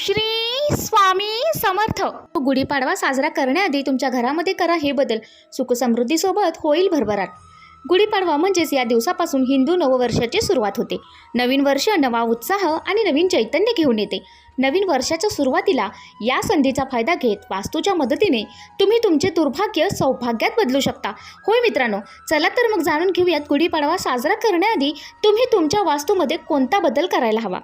श्री स्वामी समर्थ. गुढीपाडवा साजरा करण्याआधी तुमच्या घरामध्ये करा हे बदल. सुखसमृद्धीसोबत होईल भरभराट. गुढीपाडवा म्हणजेच या दिवसापासून हिंदू नववर्षाची सुरुवात होते. नवीन वर्ष नवा उत्साह आणि नवीन चैतन्य घेऊन येते. नवीन वर्षाच्या सुरुवातीला या संधीचा फायदा घेत वास्तूच्या मदतीने तुम्ही तुमचे दुर्भाग्य सौभाग्यात बदलू शकता. होय मित्रांनो चला तर मग जाणून घेऊयात गुढीपाडवा साजरा करण्याआधी तुम्ही तुमच्या वास्तूमध्ये कोणता बदल करायला हवा?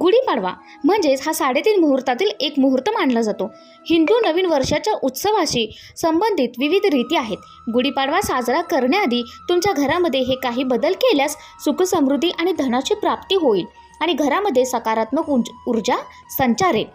गुढीपाडवा म्हणजेच हा साडेतीन मुहूर्तातील एक मुहूर्त मानला जातो. हिंदू नवीन वर्षाच्या उत्सवाशी संबंधित विविध रीती आहेत. गुढीपाडवा साजरा करण्याआधी तुमच्या घरामध्ये हे काही बदल केल्यास सुखसमृद्धी आणि धनाची प्राप्ती होईल. आणि घरामध्ये सकारात्मक उंज- ऊर्जा संचारेल.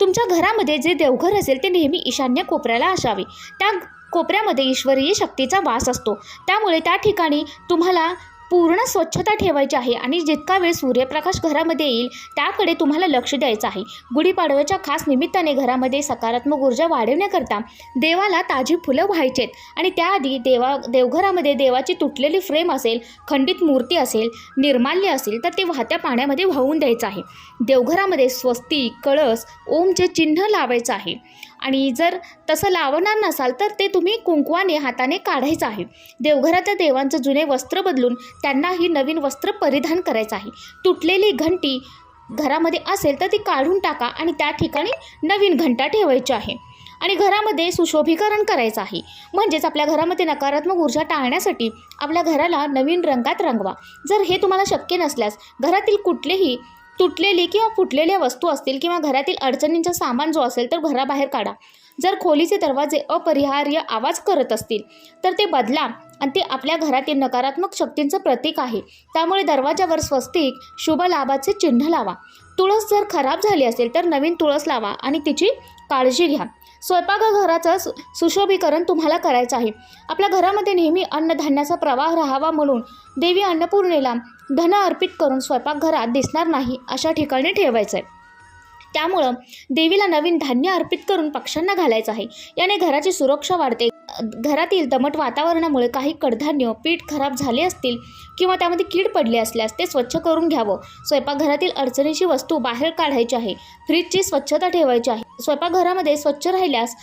तुमच्या घरामध्ये जे देवघर असेल ते नेहमी ईशान्य कोपऱ्याला असावे. त्या कोपऱ्यामध्ये ईश्वरीय शक्तीचा वास असतो. त्यामुळे त्या ठिकाणी तुम्हाला पूर्ण स्वच्छता ठेवायची आहे आणि जितका वेळ सूर्यप्रकाश घरामध्ये येईल त्याकडे तुम्हाला लक्ष द्यायचं आहे. गुढीपाडव्याच्या खास निमित्ताने घरामध्ये सकारात्मक ऊर्जा वाढवण्याकरता देवाला ताजी फुलं व्हायचेत आणि त्याआधी देवा देवघरामध्ये देवाची तुटलेली फ्रेम असेल खंडित मूर्ती असेल निर्माल्य असेल तर ते वाहत्या पाण्यामध्ये वाहून द्यायचं आहे. देवघरामध्ये स्वस्ती कळस ओमचे चिन्ह लावायचं आहे. आणि जर तसं लावणार नसाल तर ते तुम्ही कुंकवाने हाताने काढायचं आहे. देवघराच्या देवांचं जुने वस्त्र बदलून त्यांनाही नवीन वस्त्र परिधान करायचं आहे. तुटलेली घंटी घरामध्ये असेल तर ती काढून टाका आणि त्या ठिकाणी नवीन घंटा ठेवायची आहे. आणि घरामध्ये सुशोभीकरण करायचं आहे. म्हणजेच आपल्या घरामध्ये नकारात्मक ऊर्जा टाळण्यासाठी आपल्या घराला नवीन रंगात रंगवा. जर हे तुम्हाला शक्य नसल्यास घरातील कुठलेही तुटलेली किंवा फुटलेल्या वस्तू असतील किंवा घरातील अडचणींचा सामान जो असेल तर घराबाहेर काढा. जर खोलीचे दरवाजे अपरिहार्य आवाज करत असतील तर ते बदला. आणि ते आपल्या घरातील नकारात्मक शक्तींचं प्रतीक आहे. त्यामुळे दरवाजावर स्वस्तिक शुभ लाभाचे चिन्ह लावा. तुळस जर खराब झाली असेल तर नवीन तुळस लावा आणि तिची काळजी घ्या. स्वयंपाकघराचं सु सुशोभीकरण तुम्हाला करायचं आहे. आपल्या घरामध्ये नेहमी अन्नधान्याचा प्रवाह राहावा म्हणून देवी अन्नपूर्णेला धन अर्पित करून स्वयंपाकघरात दिसणार नाही अशा ठिकाणी ठेवायचं आहे त्यामुळं देवीला नवीन धान्य अर्पित करून पक्ष्यांना घालायचं आहे. याने घराची सुरक्षा वाढते. घरातील दमट वातावरणामुळे काही कडधान्य पीठ खराब झाले असतील किंवा त्यामध्ये कीड पडली असल्यास ते स्वच्छ करून घ्यावं. स्वयंपाकघरातील अडचणीची वस्तू बाहेर काढायची आहे. फ्रीजची स्वच्छता ठेवायची आहे. स्वयंपाकघरामध्ये स्वच्छ राहिल्यास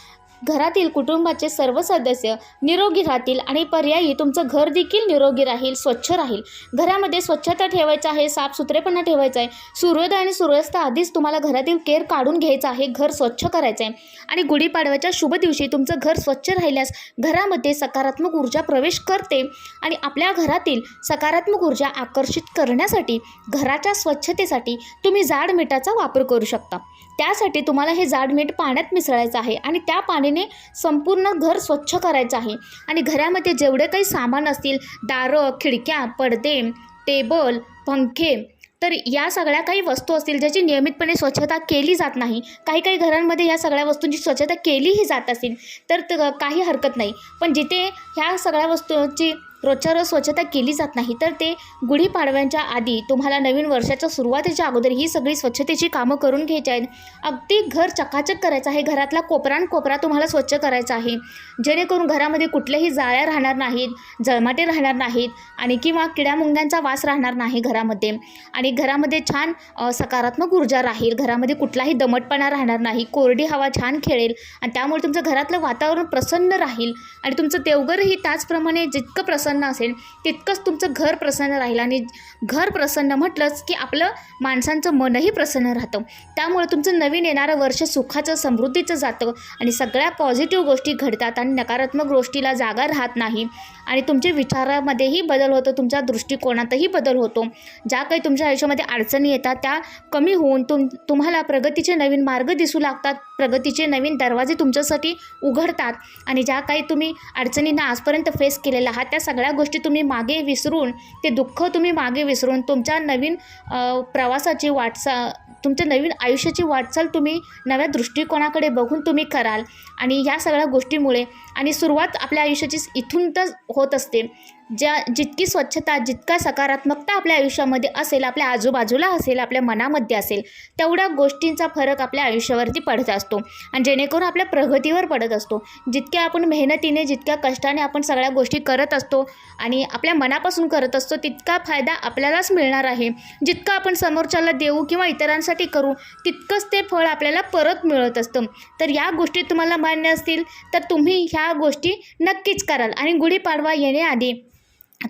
घरातील कुटुंबाचे सर्व सदस्य निरोगी राहतील आणि पर्यायी तुमचं घर देखील निरोगी राहील स्वच्छ राहील. घरामध्ये स्वच्छता ठेवायचं आहे साफसुथरेपणा ठेवायचं आहे. सूर्योदय आणि सूर्यास्त आधीच तुम्हाला घरातील केर काढून घ्यायचं आहे घर स्वच्छ करायचं आहे आणि गुढीपाडव्याच्या शुभ दिवशी तुमचं घर स्वच्छ राहिल्यास घरामध्ये सकारात्मक ऊर्जा प्रवेश करते आणि आपल्या घरातील सकारात्मक ऊर्जा आकर्षित करण्यासाठी घराच्या स्वच्छतेसाठी तुम्ही जाड मिठाचा वापर करू शकता. त्यासाठी तुम्हाला हे जाड मीठ पाण्यात मिसळायचं आहे आणि त्या पाण्याने संपूर्ण घर स्वच्छ करायचं आहे. आणि घरामध्ये जेवढे काही सामान असतील दारं खिडक्या पडदे टेबल पंखे तर या सगळ्या काही वस्तू असतील ज्याची नियमितपणे स्वच्छता केली जात नाही काही काही घरांमध्ये या सगळ्या वस्तूंची स्वच्छता केलीही जात असेल तर त- काही हरकत नाही. पण जिथे ह्या सगळ्या वस्तूंची रोजच्या रोज स्वच्छता केली जात नाही तर ते गुढीपाडव्यांच्या आधी तुम्हाला नवीन वर्षाच्या सुरुवातीच्या अगोदर ही सगळी स्वच्छतेची कामं करून घ्यायची आहेत. अगदी घर चकाचक करायचं आहे घरातला कोपरान कोपरा तुम्हाला स्वच्छ करायचा आहे. जेणेकरून घरामध्ये कुठल्याही जाळ्या राहणार नाहीत जळमाटे राहणार नाहीत आणि किंवा किड्यामुंग्यांचा वास राहणार नाही घरामध्ये. आणि घरामध्ये छान सकारात्मक ऊर्जा राहील घरामध्ये कुठलाही दमटपणा राहणार नाही कोरडी हवा छान खेळेल आणि त्यामुळे तुमचं घरातलं वातावरण प्रसन्न राहील. आणि तुमचं देवघरही त्याचप्रमाणे जितकं प्रसन्न असेल तितकंच तुमचं घर प्रसन्न राहील. आणि घर प्रसन्न म्हटलंच की आपलं माणसांचं मनही प्रसन्न राहतं. त्यामुळे तुमचं नवीन येणारं वर्ष सुखाचं समृद्धीचं जातं. आणि सगळ्या पॉझिटिव्ह गोष्टी घडतात आणि नकारात्मक गोष्टीला जागा राहत नाही. आणि तुमच्या विचारामध्येही बदल होतो तुमच्या दृष्टिकोनातही बदल होतो. ज्या काही तुमच्या आयुष्यामध्ये अडचणी येतात त्या कमी होऊन तुम तुम्हाला प्रगतीचे नवीन मार्ग दिसू लागतात. प्रगतीचे नवीन दरवाजे तुमच्यासाठी उघडतात. आणि ज्या काही तुम्ही अडचणींना आजपर्यंत फेस केलेल्या आहात त्या सगळ्या गोष्टी तुम्ही मागे विसरून ते दुःख तुम्ही मागे विसरून तुमच्या नवीन प्रवासाची वाटचाल तुमच्या नवीन आयुष्याची वाटचाल तुम्ही नव्या दृष्टिकोनाकडे बघून तुम्ही कराल. आणि ह्या सगळ्या गोष्टीमुळे आणि सुरुवात आपल्या आयुष्याची इथून तर होत असते. ज्या जितकी स्वच्छता जितका सकारात्मकता आपल्या आयुष्यामध्ये असेल आपल्या आजूबाजूला असेल आपल्या मनामध्ये असेल तेवढ्या गोष्टींचा फरक आपल्या आयुष्यावरती पडत असतो. आणि जेणेकरून आपल्या प्रगतीवर पडत असतो. जितक्या आपण मेहनतीने जितक्या कष्टाने आपण सगळ्या गोष्टी करत असतो आणि आपल्या मनापासून करत असतो तितका फायदा आपल्यालाच मिळणार आहे. जितका आपण समोरच्याला देऊ किंवा इतरांसाठी करू तितकंच ते फळ आपल्याला परत मिळत असतं. तर या गोष्टी तुम्हाला मान्य असतील तर तुम्ही ह्या गोष्टी नक्कीच कराल आणि गुढीपाडवा येण्याआधी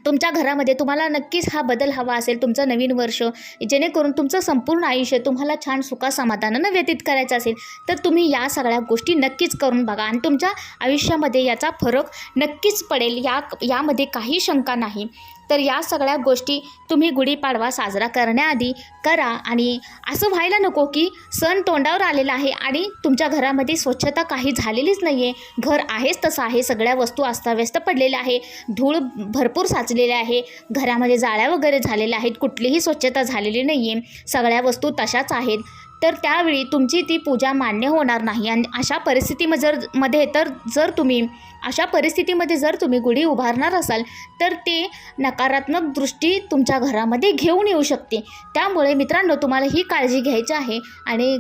तुमच्या घरामध्ये तुम्हाला नक्कीच हा बदल हवा असेल तुमचं नवीन वर्ष जेणेकरून तुमचं संपूर्ण आयुष्य तुम्हाला छान सुखासमाधानानं व्यतीत करायचं असेल तर तुम्ही या सगळ्या गोष्टी नक्कीच करून बघा. आणि तुमच्या आयुष्यामध्ये याचा फरक नक्कीच पडेल. या यामध्ये काही शंका नाही. तर या सगळ्या गोष्टी तुम्ही गुढीपाडवा साजरा करण्याआधी करा. आणि असं व्हायला नको की सण तोंडावर आलेला आहे आणि तुमच्या घरामध्ये स्वच्छता काही झालेलीच नाही आहे घर आहेच तसं आहे. सगळ्या वस्तू अस्ताव्यस्त पडलेल्या आहे. धूळ भरपूर साचलेल्या आहे. घरामध्ये जाळ्या वगैरे झालेल्या आहेत. कुठलीही स्वच्छता झालेली नाही आहे सगळ्या वस्तू तशाच आहेत. तर त्यावेळी तुमची ती पूजा मान्य होणार नाही. आणि अशा परिस्थितीमध्ये जर मध्ये तर जर तुम्ही अशा परिस्थितीमध्ये जर तुम्ही गुढी उभारणार असाल तर ते नकारात्मक दृष्टी तुमच्या घरामध्ये घेऊन येऊ शकते. त्यामुळे मित्रांनो तुम्हाला ही काळजी घ्यायची आहे आणि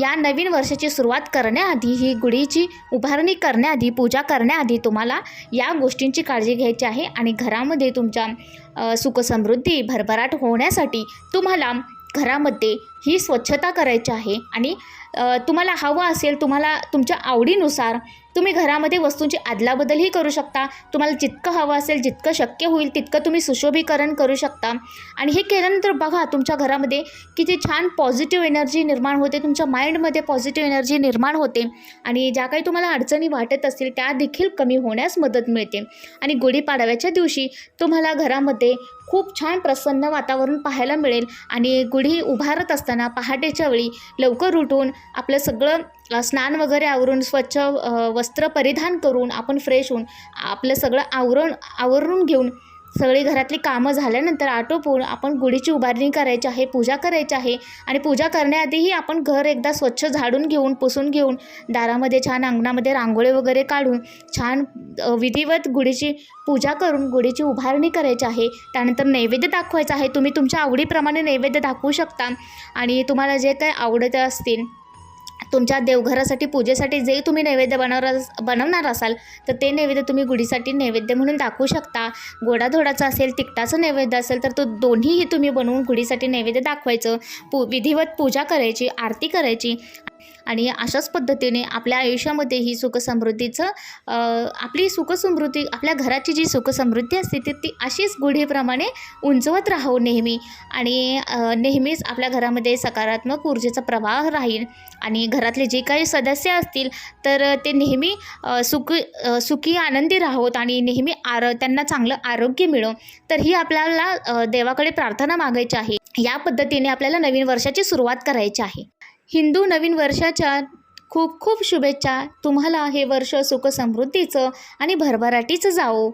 या नवीन वर्षाची सुरुवात करण्याआधी ही गुढीची उभारणी करण्याआधी पूजा करण्याआधी तुम्हाला या गोष्टींची काळजी घ्यायची आहे. आणि घरामध्ये तुमच्या सुखसमृद्धी भरभराट होण्यासाठी तुम्हाला घरामध्ये ही स्वच्छता करायची आहे आणि तुम्हाला हवं असेल तुम्हाला तुमच्या आवडीनुसार तुम्ही घरामध्ये वस्तूंची अदलाबदलही करू शकता. तुम्हाला जितकं हवं असेल जितकं शक्य होईल तितकं तुम्ही सुशोभीकरण करू शकता. आणि हे केल्यानंतर बघा तुमच्या घरामध्ये किती छान पॉझिटिव्ह एनर्जी निर्माण होते. तुमच्या माइंडमध्ये पॉझिटिव्ह एनर्जी निर्माण होते. आणि ज्या काही तुम्हाला अडचणी वाटत असतील त्या देखील कमी होण्यास मदत मिळते. आणि गुढीपाडव्याच्या दिवशी तुम्हाला घरामध्ये खूप छान प्रसन्न वातावरण पाहायला मिळेल. आणि गुढी उभारत असताना पहाटेच्या वेळी लवकर उठून आपलं सगळं स्नान वगैरे आवरून स्वच्छ वस्त्र परिधान करून आपण फ्रेश होऊन आपलं सगळं आवरण आवरून घेऊन सगळी घरातली कामं झाल्यानंतर आटोपून आपण गुढीची उभारणी करायची आहे पूजा करायची आहे आणि पूजा करण्याआधीही आपण घर एकदा स्वच्छ झाडून घेऊन पुसून घेऊन दारामध्ये छान अंगणामध्ये रांगोळी वगैरे काढून छान विधिवत गुढीची पूजा करून गुढीची उभारणी करायची आहे. त्यानंतर नैवेद्य दाखवायचा आहे. तुम्ही तुमच्या आवडीप्रमाणे नैवेद्य दाखवू शकता आणि तुम्हाला जे काही आवडत असतील तुमच्या देवघरासाठी पूजेसाठी जे तुम्ही नैवेद्य बनवणार बनवणार असाल तर ते नैवेद्य तुम्ही गुढीसाठी नैवेद्य म्हणून दाखवू शकता. गोडाधोडाचं असेल तिखटाचं नैवेद्य असेल तर तो दोन्हीही तुम्ही बनवून गुढीसाठी नैवेद्य दाखवायचं. पू विधिवत पूजा करायची आरती करायची. आणि अशाच पद्धतीने आपल्या आयुष्यामध्ये ही सुखसमृद्धीचं आपली सुखसमृद्धी आपल्या घराची जी सुखसमृद्धी असते ती ती अशीच गुढीप्रमाणे उंचवत राहू नेहमी. आणि नेहमीच आपल्या घरामध्ये सकारात्मक ऊर्जेचा प्रवाह राहील आणि घरातले जे काही सदस्य असतील तर ते नेहमी सुख सुखी सुखी आनंदी राहोत आणि नेहमी आर त्यांना चांगलं आरोग्य मिळो. तर ही आपल्याला देवाकडे प्रार्थना मागायची आहे. या पद्धतीने आपल्याला नवीन वर्षाची सुरुवात करायची आहे. हिंदू नवीन वर्षाच्या खूप खूप शुभेच्छा. तुम्हाला हे वर्ष सुखसमृद्धीचं आणि भरभराटीचं जावो.